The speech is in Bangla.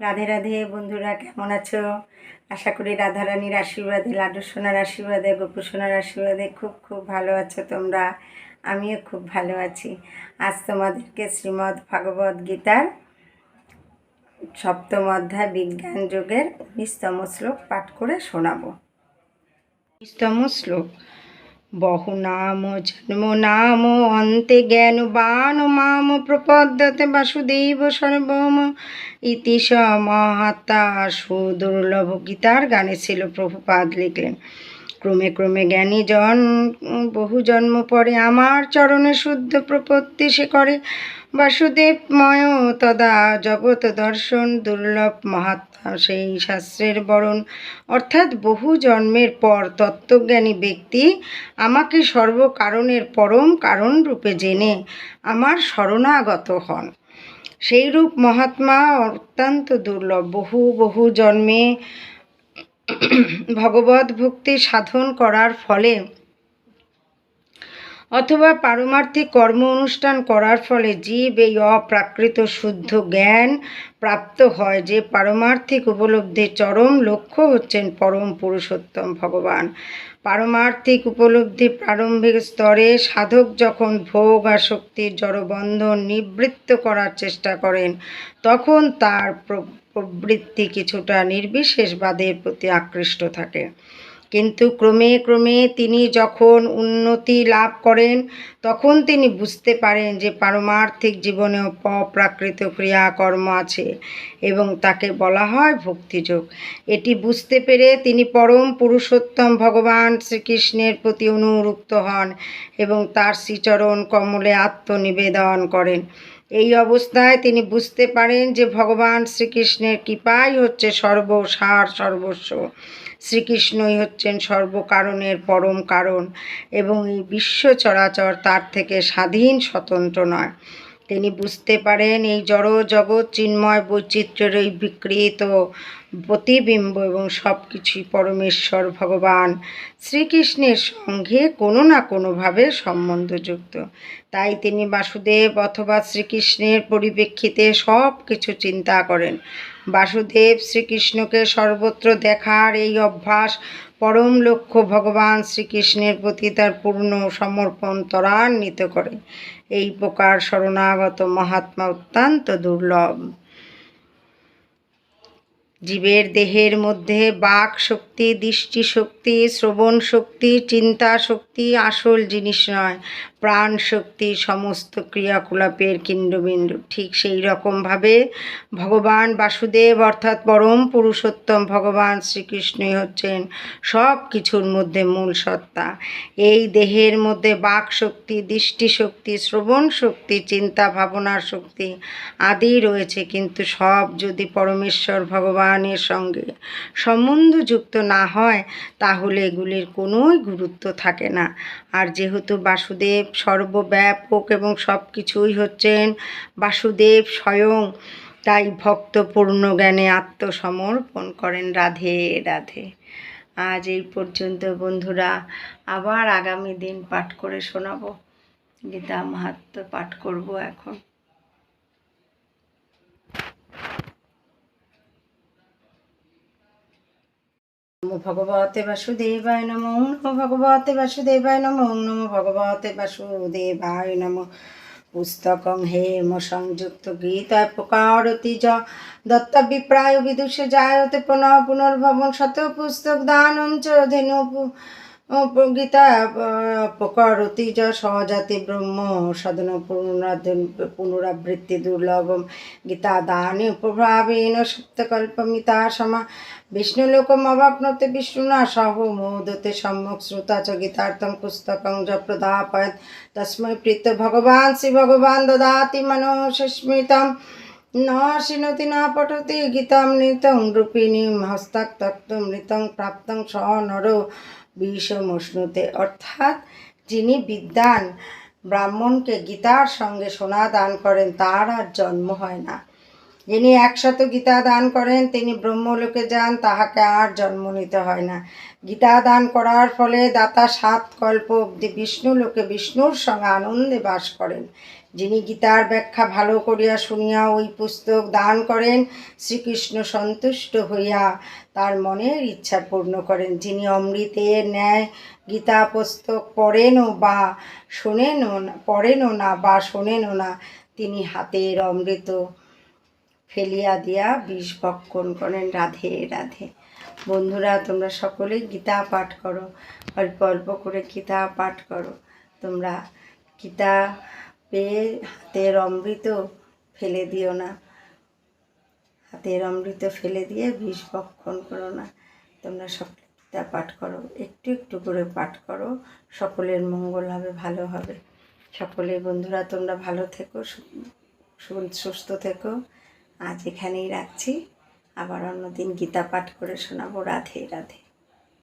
রাধে রাধে বন্ধুরা, কেমন আছো? আশা করি রাধারানীর আশীর্বাদে লাডু সোনার আশীর্বাদে, গোপু সোনার আশীর্বাদে খুব খুব ভালো আছো তোমরা। আমিও খুব ভালো আছি। আজ তোমাদেরকে শ্রীমদ্ ভাগবত গীতার সপ্তম অধ্যায় বিজ্ঞান যোগের উনিশতম শ্লোক পাঠ করে শোনাবো। উনিশতম শ্লোক। বহু নাম জন্ম নাম অন্তে জ্ঞান বান মাম প্রপদ্যতে বাসুদেব সর্বম। ইতি স মহাত্মা সুদুর্লভ গীতার গানে ছিল প্রভুপাদ লিখলেন। ক্রমে ক্রমে জ্ঞানী জন, বহু জন্ম পরে আমার চরণে শুদ্ধ প্রপত্তি সে করে। বাসুদেবময় তদা জগৎ দর্শন দুর্লভ মহাত্মা। সেই শাস্ত্রের বরণ, অর্থাৎ বহু জন্মের পর তত্ত্বজ্ঞানী ব্যক্তি আমাকে সর্বকারণের পরম কারণ রূপে জেনে আমার শরণাগত হন। সেই রূপ মহাত্মা অত্যন্ত দুর্লভ। বহু বহু জন্মে ভগবত ভক্তি সাধন করার ফলে অথবা পারমার্থিক কর্ম অনুষ্ঠান করার ফলে জীব এই অপ্রাকৃত শুদ্ধ জ্ঞান প্রাপ্ত হয় যে পারমার্থিক উপলব্ধির চরম লক্ষ্য হচ্ছেন পরম পুরুষোত্তম ভগবান। পারমার্থিক উপলব্ধি প্রারম্ভিক স্তরে সাধক যখন ভোগ আসক্তির জড়বন্ধন নিবৃত্ত করার চেষ্টা করেন, তখন তার প্র- প্রবৃত্তি কিছুটা নির্বিশেষবাদের প্রতি আকৃষ্ট থাকে। কিন্তু ক্রমে ক্রমে তিনি যখন উন্নতি লাভ করেন, তখন তিনি বুঝতে পারেন যে পারমার্থিক জীবনেও অপ্রাকৃত ক্রিয়াকর্ম আছে এবং তাকে বলা হয় ভক্তিযোগ। এটি বুঝতে পেরে তিনি পরম পুরুষোত্তম ভগবান শ্রীকৃষ্ণের প্রতি অনুরুক্ত হন এবং তার শ্রীচরণ কমলে আত্মনিবেদন করেন। এই অবস্থায় তিনি বুঝতে পারেন যে ভগবান শ্রীকৃষ্ণের কৃপাই হচ্ছে সর্বসার, সর্বস্ব। শ্রীকৃষ্ণই হচ্ছেন সর্বকারণের পরম কারণ এবং এই বিশ্ব চরাচর তার থেকে স্বাধীন, স্বতন্ত্র নয়। তিনি বুঝতে পারেন এই জড় জগৎ চিন্ময় বৈচিত্র্যের এই বিকৃত প্রতিবিম্ব এবং সব কিছুই পরমেশ্বর ভগবান। শ্রীকৃষ্ণের সঙ্গে কোনো না কোনোভাবে সম্বন্ধযুক্ত। তাই তিনি বাসুদেব অথবা শ্রীকৃষ্ণের পরিপ্রেক্ষিতে সব কিছু চিন্তা করেন। বাসুদেব শ্রীকৃষ্ণকে সর্বত্র দেখার এই অভ্যাস পরম লক্ষ্য ভগবান শ্রীকৃষ্ণের প্রতি তার পূর্ণ সমর্পণ ত্বরান্বিত করে এই প্রকার শরণাগত মহাত্মা অত্যন্ত দুর্লভ। জীবের দেহের মধ্যে বাক শক্তি, দৃষ্টি শক্তি, শ্রবণ শক্তি, চিন্তা শক্তি আসল জিনিস নয়। প্রাণ শক্তি সমস্ত ক্রিয়াকলাপের কেন্দ্রবিন্দু। ঠিক সেই রকমভাবে ভগবান বাসুদেব অর্থাৎ পরম পুরুষোত্তম ভগবান শ্রীকৃষ্ণই হচ্ছেন সব কিছুর মধ্যে মূল সত্তা। এই দেহের মধ্যে বাক শক্তি দৃষ্টি শক্তি শ্রবণ শক্তি চিন্তা, ভাবনার শক্তি আদি রয়েছে, কিন্তু সব যদি পরমেশ্বর ভগবানের সঙ্গে সম্বন্ধযুক্ত না হয়, তাহলে এগুলির কোনোই গুরুত্ব থাকে না। আর যেহেতু বাসুদেব সর্বব্যাপক এবং সব কিছুই হচ্ছেন বাসুদেব স্বয়ং। তাই ভক্ত পূর্ণ জ্ঞানে আত্মসমর্পণ করেন রাধে রাধে। আজ এই পর্যন্ত বন্ধুরা, আবার আগামী দিন পাঠ করে শোনাবো। গীতা মাহাত্ম পাঠ করব এখন। নমো ভগবতে বাসুদেবায় নমো নমো ভগবতে বাসুদেবায় নমো নমো ভগবতে বাসুদেবায় নম পুস্তকং হেম সংযুক্ত গীতা প্রকারতি য দত্ত বিপ্রায় বিদুষে জায়তে পুনঃ পুনর্ভবন শত পুস্তক দানম চ ধেনু গীতা প্রকারতি য সহজাতি ব্রহ্ম পুনরাদ- পুনরাবৃত্তি দুর্লভম। গীতা দানে প্রভাবেন সপ্তকল্পমিতা, সমা বিষ্ণুলোকম অবাপ্নতে বিষ্ণুনা, সহ মোদতে সম্যক শ্রুতা চ গীতার্থম পুস্তকং য প্রদাপয়ত। তস্मै প্রীত ভগবান, শ্রী ভগবান দদাতি মনোস্মৃতম ন শিনতি, ন পঠতি, গীতাম নিতং রূপিণীম তত্ত্বমৃতং প্রাপ্তং স নর বিষমশ্নুতে অর্থাৎ যিনি বিদ্যান ব্রাহ্মণকে গীতার সঙ্গে সোনা দান করেন, তার আর জন্ম হয় না। যিনি একশত গীতা দান করেন, তিনি ব্রহ্মলোকে যান, তাহাকে আর জন্ম নিতে হয় না। গীতা দান করার ফলে দাতা সাত কল্প অবধি বিষ্ণু লোকে বিষ্ণুর সঙ্গে আনন্দে বাস করেন। যিনি গীতার ব্যাখ্যা ভালো করিয়া শুনিয়া ওই পুস্তক দান করেন, শ্রীকৃষ্ণ সন্তুষ্ট হইয়া তার মনের ইচ্ছা পূর্ণ করেন। যিনি অমৃতের ন্যায় গীতা পুস্তক পড়েনও বা শোনেনও না, পড়েনও না বা শোনেনও না, তিনি হাতের অমৃত ফেলিয়া দিয়া বিষ ভক্ষণ করেন, রাধে রাধে। বন্ধুরা, তোমরা সকলেই গীতা পাঠ করো অল্প অল্প করে গীতা পাঠ করো। তোমরা গীতা পেয়ে হাতের অমৃত ফেলে দিও না। হাতের অমৃত ফেলে দিয়ে বিষ ভক্ষণ করো না। তোমরা সকলে গীতা পাঠ করো, একটু একটু করে পাঠ করো। সকলের মঙ্গল হবে, ভালো হবে। সকলে বন্ধুরা, তোমরা ভালো থেকো সুস্থ থেকো। আজ এখানেই রাখছি। আবার অন্যদিন গীতা পাঠ করে শোনাবো। রাধে রাধে।